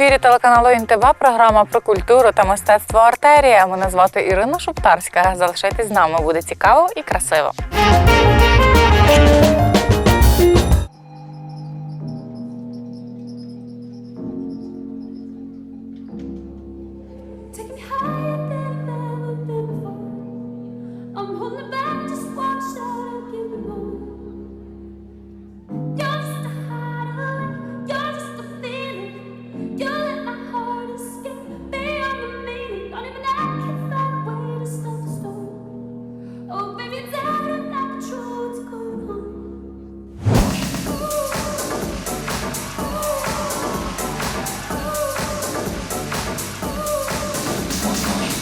ефірі телеканалу НТВ програма про культуру та мистецтво Артерія. Мене звати Ірина Шуптарська. Залишайтесь з нами, буде цікаво і красиво.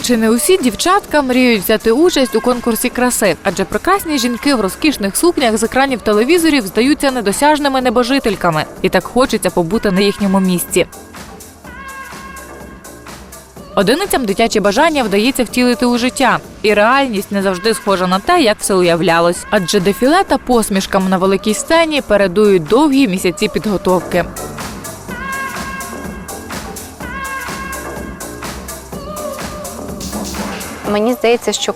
Чи не усі дівчатка мріють взяти участь у конкурсі краси? Адже прекрасні жінки в розкішних сукнях з екранів телевізорів здаються недосяжними небожительками, і так хочеться побути на їхньому місці. Одиницям дитячі бажання вдається втілити у життя, і реальність не завжди схожа на те, як все уявлялось. Адже дефіле та посмішкам на великій сцені передують довгі місяці підготовки. Мені здається, що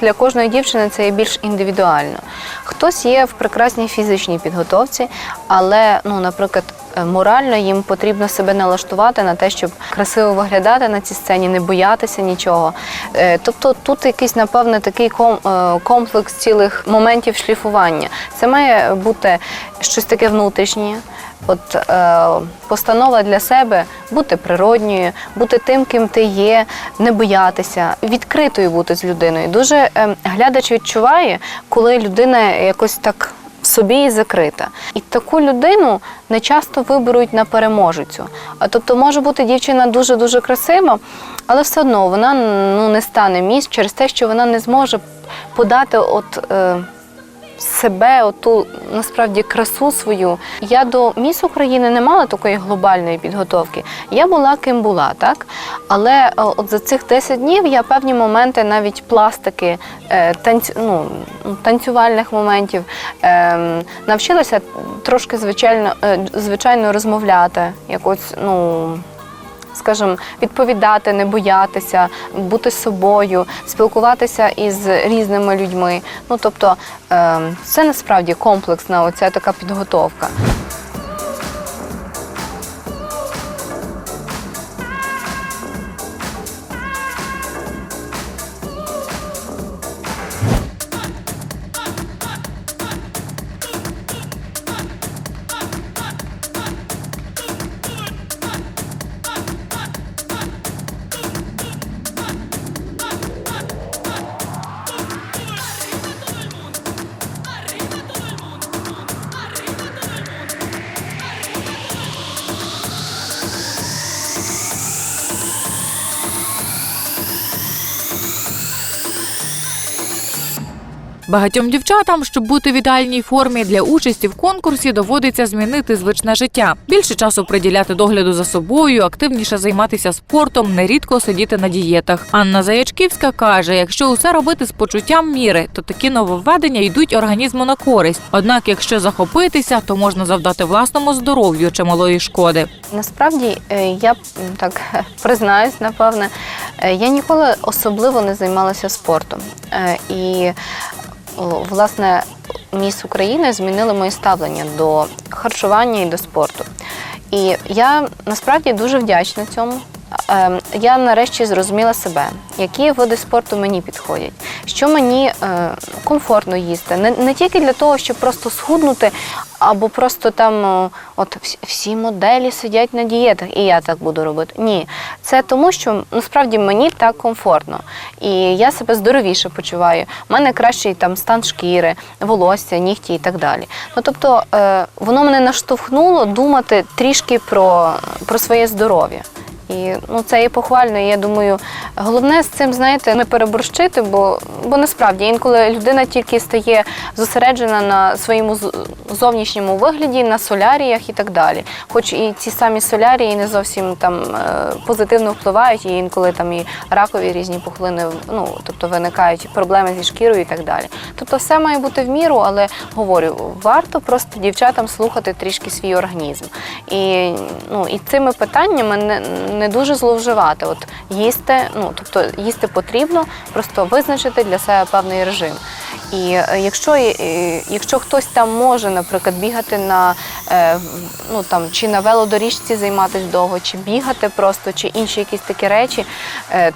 для кожної дівчини це є більш індивідуально. Хтось є в прекрасній фізичній підготовці, але, ну, наприклад, е, морально їм потрібно себе налаштувати на те, щоб красиво виглядати на цій сцені, не боятися нічого. Е, Тобто тут якийсь, напевне, такий е, комплекс цілих моментів шліфування. Це має бути щось таке внутрішнє. От е, постанова для себе бути природньою, бути тим, ким ти є, не боятися, відкритою бути з людиною. Дуже е, глядач відчуває, коли людина якось так собі і закрита. І таку людину не часто виберуть на переможецю. А тобто може бути дівчина дуже дуже красива, але все одно вона ну не стане місць через те, що вона не зможе подати от. Е, себе, оту насправді красу свою. Я до міс України не мала такої глобальної підготовки. Я була ким була, так? Але е, от за цих 10 днів я певні моменти навіть пластики, е, танць, ну, танцювальних моментів е, навчилася трошки звичайно, е, звичайно розмовляти, якось, ну скажімо, відповідати, не боятися, бути собою, спілкуватися із різними людьми. Ну тобто е, це насправді комплексна оця така підготовка. Багатьом дівчатам, щоб бути в ідеальній формі для участі в конкурсі, доводиться змінити звичне життя. Більше часу приділяти догляду за собою, активніше займатися спортом, нерідко сидіти на дієтах. Анна Заячківська каже: якщо усе робити з почуттям міри, то такі нововведення йдуть організму на користь. Однак, якщо захопитися, то можна завдати власному здоров'ю чималої шкоди. Насправді е, я так признаюсь, напевне, е, я ніколи особливо не займалася спортом. Е, І власне міс України змінили моє ставлення до харчування і до спорту. І я насправді дуже вдячна цьому. Е, Я нарешті зрозуміла себе, які види спорту мені підходять, що мені е, комфортно їсти. Не, тільки для того, щоб просто схуднути, або просто там от всі- всі моделі сидять на дієтах, і я так буду робити. Ні, це тому, що насправді мені так комфортно. І я себе здоровіше почуваю. У мене кращий там стан шкіри, волосся, нігті і так далі. Ну тобто е, воно мене наштовхнуло думати трішки про, про своє здоров'я. І ну, це є похвально. Я думаю, головне з цим, знаєте, не переборщити, бо, бо насправді інколи людина тільки стає зосереджена на своєму зовнішньому вигляді, на соляріях і так далі. Хоч і ці самі солярії не зовсім там е, позитивно впливають, і інколи там і ракові різні пухлини, ну тобто виникають проблеми зі шкірою і так далі. Тобто все має бути в міру, але говорю, варто просто дівчатам слухати трішки свій організм. І, ну, і цими питаннями не, не дуже зловживати. От їсти, ну тобто їсти потрібно, просто визначити для себе певний режим. І е, якщо, е, якщо хтось там може, наприклад, бігати на е, ну там чи на велодоріжці займатися довго, чи бігати просто, чи інші якісь такі речі,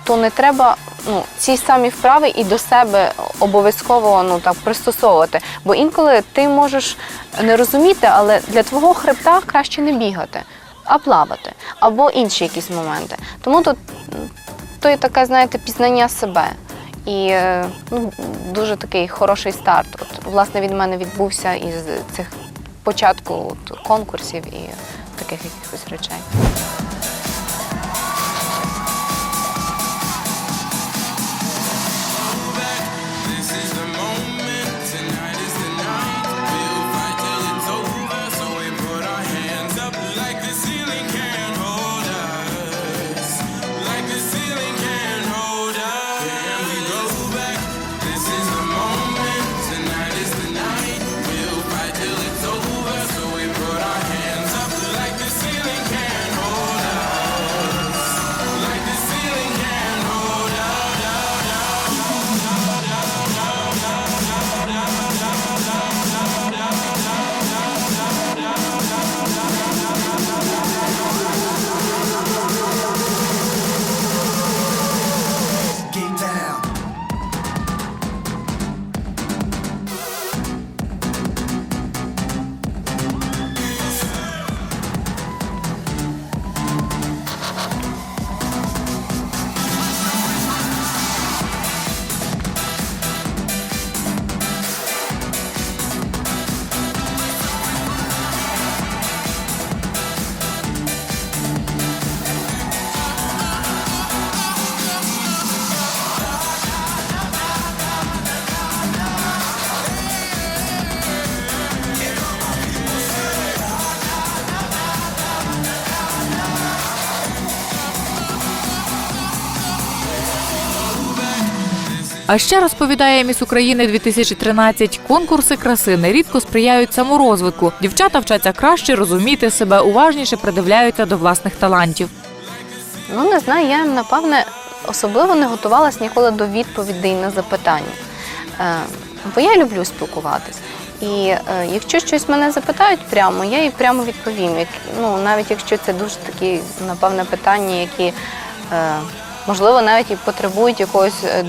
то не треба ну, ці самі вправи і до себе обов'язково ну так пристосовувати. Бо інколи ти можеш не розуміти, але для твого хребта краще не бігати, а плавати, або інші якісь моменти. Тому тут то є таке, знаєте, пізнання себе. І е, ну, дуже такий хороший старт. От, власне, від мене відбувся із цих початку от, конкурсів і таких якихось речей. А ще розповідає міс України 2013, конкурси краси нерідко сприяють саморозвитку. Дівчата вчаться краще розуміти себе, уважніше придивляються до власних талантів. Ну, не знаю, я напевне особливо не готувалась ніколи до відповідей на запитання. Е, бо я люблю спілкуватись. І е, якщо щось мене запитають прямо, я їй прямо відповім. Як, ну, навіть якщо це дуже такі, напевне, питання, які е, можливо навіть і потребують якогось е,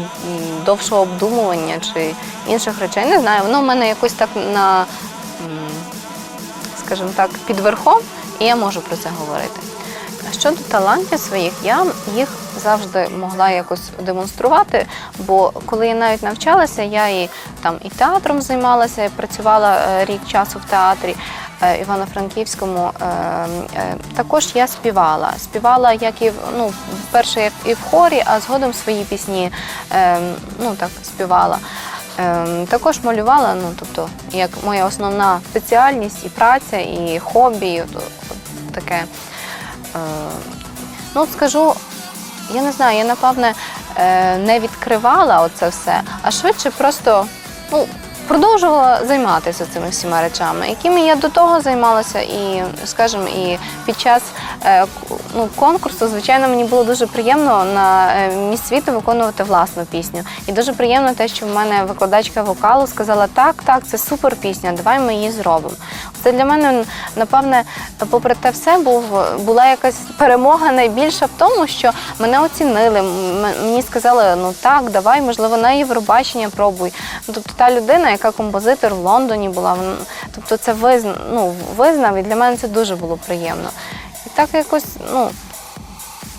довшого обдумування чи інших речей. Не знаю, воно в мене якось так на, скажімо так, під верхом, і я можу про це говорити. Щодо талантів своїх, я їх завжди могла якось демонструвати, бо коли я навіть навчалася, я і там і театром займалася, і працювала е, рік часу в театрі е, Івано-Франківському. Е, Також я співала. Співала як і ну, перше як і в хорі, а згодом свої пісні ну, так, співала. Також малювала, ну тобто, як моя основна спеціальність, і праця, і хобі, і таке. Е, Ну, скажу, я не знаю, я напевне е, не відкривала оце все, а швидше просто ну, продовжувала займатися цими всіма речами, якими я до того займалася, і, скажімо, і під час е, ну, конкурсу, звичайно, мені було дуже приємно на е, міс світу виконувати власну пісню. І дуже приємно те, що в мене викладачка вокалу сказала: так, так, це супер пісня, давай ми її зробимо. Це для мене, напевне, попри те все, був була якась перемога найбільша в тому, що мене оцінили. Мені сказали, ну так, давай, можливо, на Євробачення пробуй. Ну, Тобто та людина, яка композитор в Лондоні була, тобто це визна, ну, визнав, і для мене це дуже було приємно. І так якось, ну,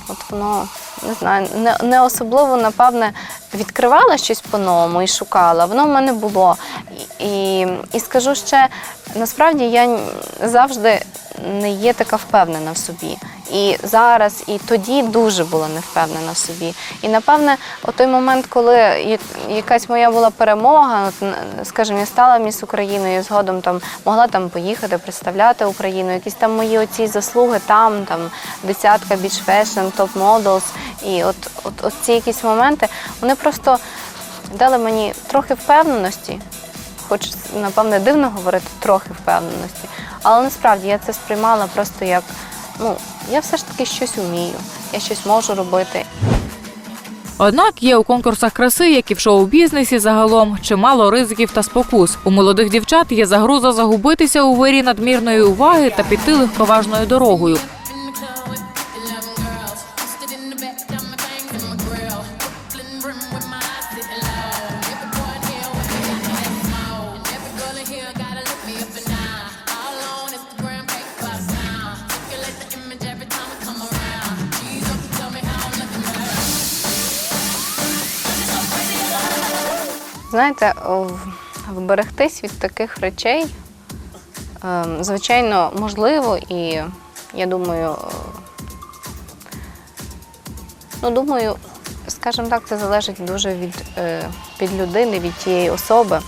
от воно. Не знаю, не, не особливо, напевне, відкривала щось по-новому і шукала. Воно в мене було. І, і, і скажу ще, насправді я завжди не є така впевнена в собі. І зараз, і тоді дуже була не впевнена в собі. І напевне, о той момент, коли якась моя була перемога, от, скажімо, я стала міс Україною, згодом там могла там поїхати, представляти Україну, якісь там мої оці заслуги там, там десятка біч фешн, топ моделс. І от, от, от ці якісь моменти, вони просто дали мені трохи впевненості, хоч напевне дивно говорити трохи впевненості, але насправді я це сприймала просто як ну, я все ж таки щось вмію, я щось можу робити. Однак є у конкурсах краси, як і в шоу-бізнесі загалом, чимало ризиків та спокус. У молодих дівчат є загроза загубитися у вирі надмірної уваги та піти легковажною дорогою. Знаєте, вберегтись від таких речей, ем, звичайно, можливо, і я думаю, ну, думаю, скажімо так, це залежить дуже від, е, від людини, від тієї особи.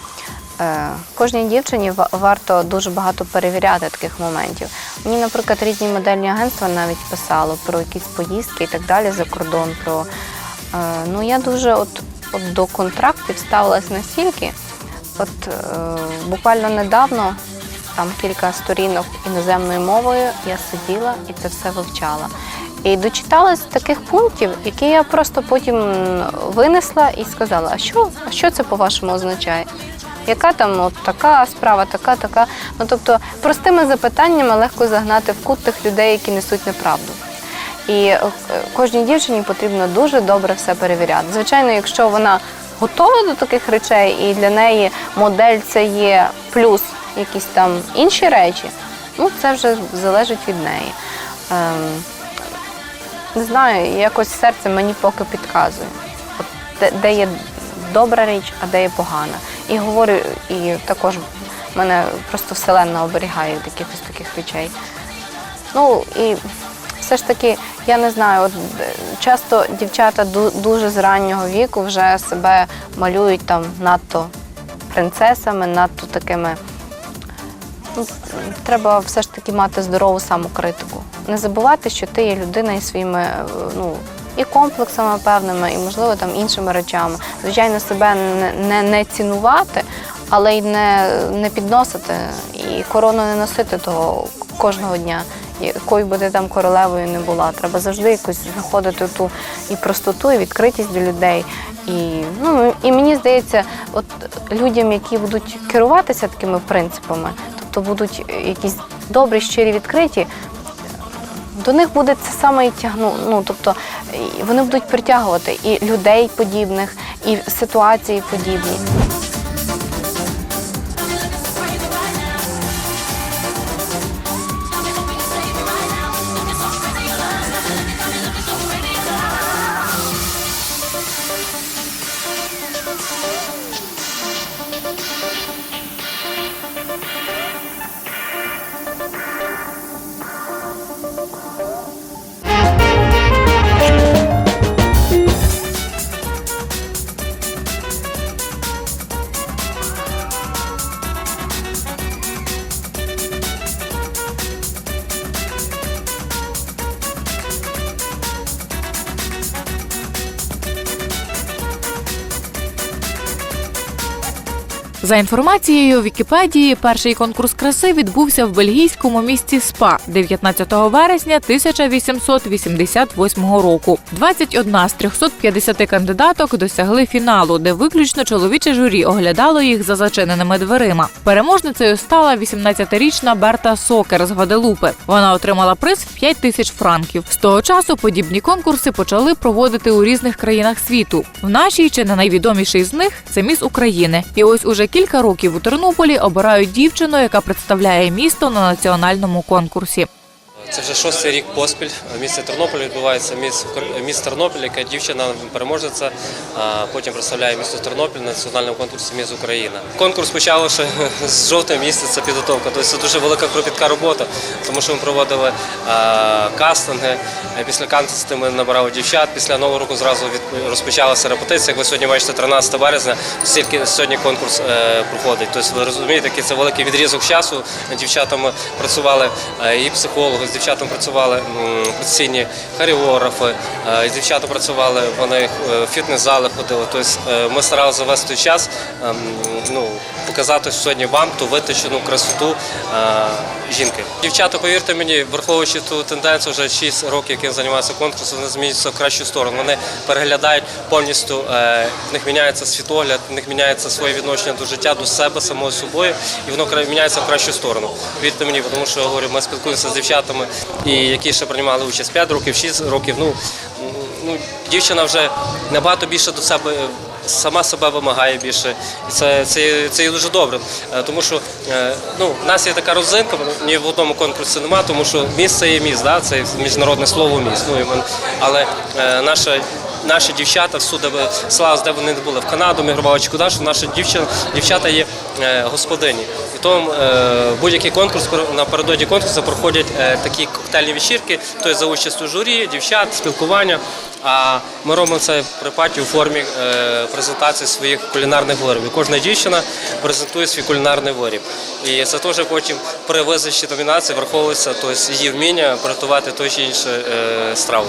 Е, Кожній дівчині варто дуже багато перевіряти таких моментів. Мені, наприклад, різні модельні агентства навіть писали про якісь поїздки і так далі за кордон. Про е, ну я дуже от, от до контрактів ставилась настільки. От е, буквально недавно, там кілька сторінок іноземною мовою, я сиділа і це все вивчала. І дочиталась таких пунктів, які я просто потім винесла і сказала: а що, а що це по-вашому означає? Яка там от така справа, така, така. Ну тобто простими запитаннями легко загнати в кут тих людей, які несуть неправду. І е, кожній дівчині потрібно дуже добре все перевіряти. Звичайно, якщо вона готова до таких речей, і для неї модель це є плюс якісь там інші речі, ну це вже залежить від неї. Ем, не знаю, якось серце мені поки підказує, От де, де є добра річ, а де є погана. І говорю, і також мене просто вселенна оберігає від якихось таких речей. Ну і все ж таки, я не знаю, от е, часто дівчата дуже з раннього віку вже себе малюють там надто принцесами, надто такими. Ну, треба все ж таки мати здорову самокритику. Не забувати, що ти є людина із своїми е, ну, і комплексами певними, і, можливо, там іншими речами. Звичайно, себе не, не, не цінувати, але й не, не підносити, і корону не носити того кожного дня. Якою ти там королевою не була, треба завжди якось знаходити ту і простоту, і відкритість до людей. І, ну, і мені здається, от людям, які будуть керуватися такими принципами, тобто будуть якісь добрі, щирі, відкриті, до них буде це саме і тягну. Ну тобто вони будуть притягувати і людей подібних, і ситуації подібні. За інформацією Вікіпедії, перший конкурс краси відбувся в бельгійському місті СПА 19 вересня 1888 року. 21 з 350 кандидаток досягли фіналу, де виключно чоловіче журі оглядало їх за зачиненими дверима. Переможницею стала 18-річна Берта Сокер з Гваделупи. Вона отримала приз в 5 тисяч франків. З того часу подібні конкурси почали проводити у різних країнах світу. В нашій чи не найвідоміший з них це міс України. І ось уже кілька років у Тернополі обирають дівчину, яка представляє місто на національному конкурсі. Це вже шостий рік поспіль. В місті Тернопіль відбувається міс, міс Тернопіль, яка дівчина переможеця, а потім представляє місто Тернопіль на національному конкурсі Міс Україна. Конкурс почав ще з жовтого місяця підготовка. Тобто це дуже велика кропітка робота, тому що ми проводили кастинги. Після кастингу ми набирали дівчат. Після нового року зразу розпочалася репетиція. Як ви сьогодні бачите, 13 березня, стільки сьогодні конкурс е, проходить. Тобто ви розумієте, який це великий відрізок часу. Дівчатами працювали е, і психологи, дівчатами працювали професійні хореографи, е, з дівчатами працювали, вони е, в фітнес-зали ходили. Тобто е, ми старалися завести час, ем, ну, показати сьогодні вам ту виточену красоту е, жінки. Дівчата, повірте мені, враховуючи ту тенденцію, вже 6 років, яким займаються конкурсом, вони змінюються в кращу сторону. Вони переглядають повністю, е, в них міняється світогляд, в них міняється своє відношення до життя, до себе, самого собою, і воно міняється в кращу сторону. Вірте мені, тому що я говорю, ми спілкуємося з дівчатами, і які ще приймали участь 5 років, 6 років. Ну, ну, дівчина вже набагато більше до себе. Сама себе вимагає більше, і це, це, це є дуже добре. Е, Тому що е, ну, в нас є така розинка, ні в одному конкурсі немає, тому що міст це є міст, да? це міжнародне слово міст. Ну, і але е, наша наші дівчата всюди слава, де вони були в Канаду, мігрували чи куди, що наші дівчата, дівчата є е, господині. І тому е, будь-який конкурс напередодні конкурсу проходять е, такі коктейльні вечірки, тобто за участю журі, дівчат, спілкування. А ми робимо це при паті у формі презентації своїх кулінарних виробів. Кожна дівчина презентує свій кулінарний виріб. І це теж потім при визначенні номінації враховується тобто, її вміння приготувати той чи інший страву.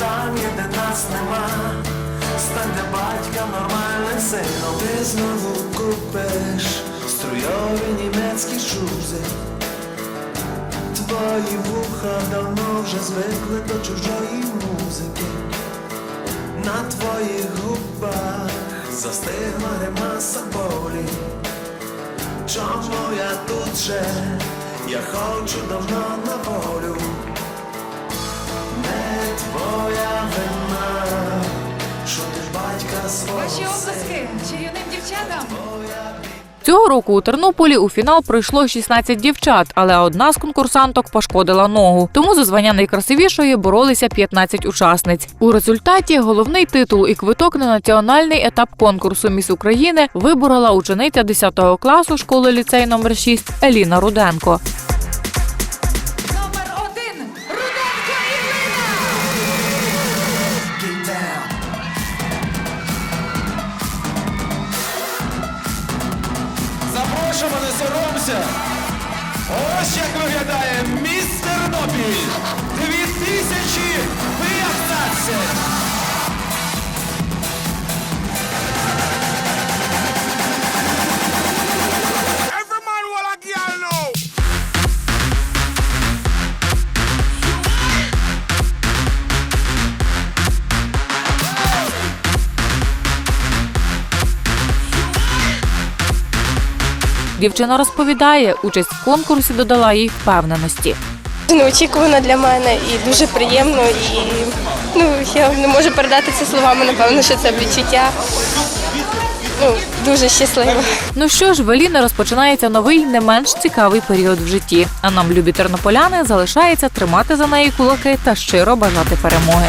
Там є, де нас нема. Стань батька нормальним сином. Ти знову купиш струйові німецькі шузи. Твої вуха давно вже звикли до чужої музики. На твоїх губах застигла ремаса болі. Чому я тут же? Я хочу давно на волю. Твоя вина, що ти батька свого Ваші обласки чарівним дівчатам. Цього року у Тернополі у фінал пройшло 16 дівчат, але одна з конкурсанток пошкодила ногу. Тому за звання найкрасивішої боролися 15 учасниць. У результаті головний титул і квиток на національний етап конкурсу Міс України виборола учениця 10 класу школи ліцей номер 6 Еліна Руденко. Дівчина розповідає, участь в конкурсі додала їй впевненості. неочікувано для мене і дуже приємно. І ну я не можу передати це словами. Напевно, що це відчуття. Ну дуже щаслива. Ну що ж, в Еліни розпочинається новий, не менш цікавий період в житті. А нам, любі тернополяни, залишається тримати за неї кулаки та щиро бажати перемоги.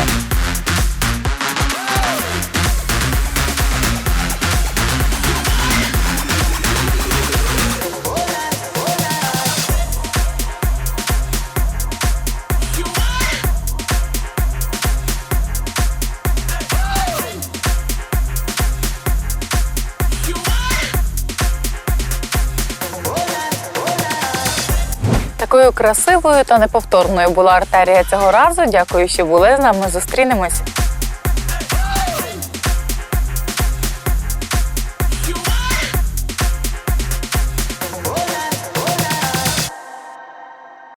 Красивою та неповторною була артерія цього разу. Дякую, що були з нами. Зустрінемось.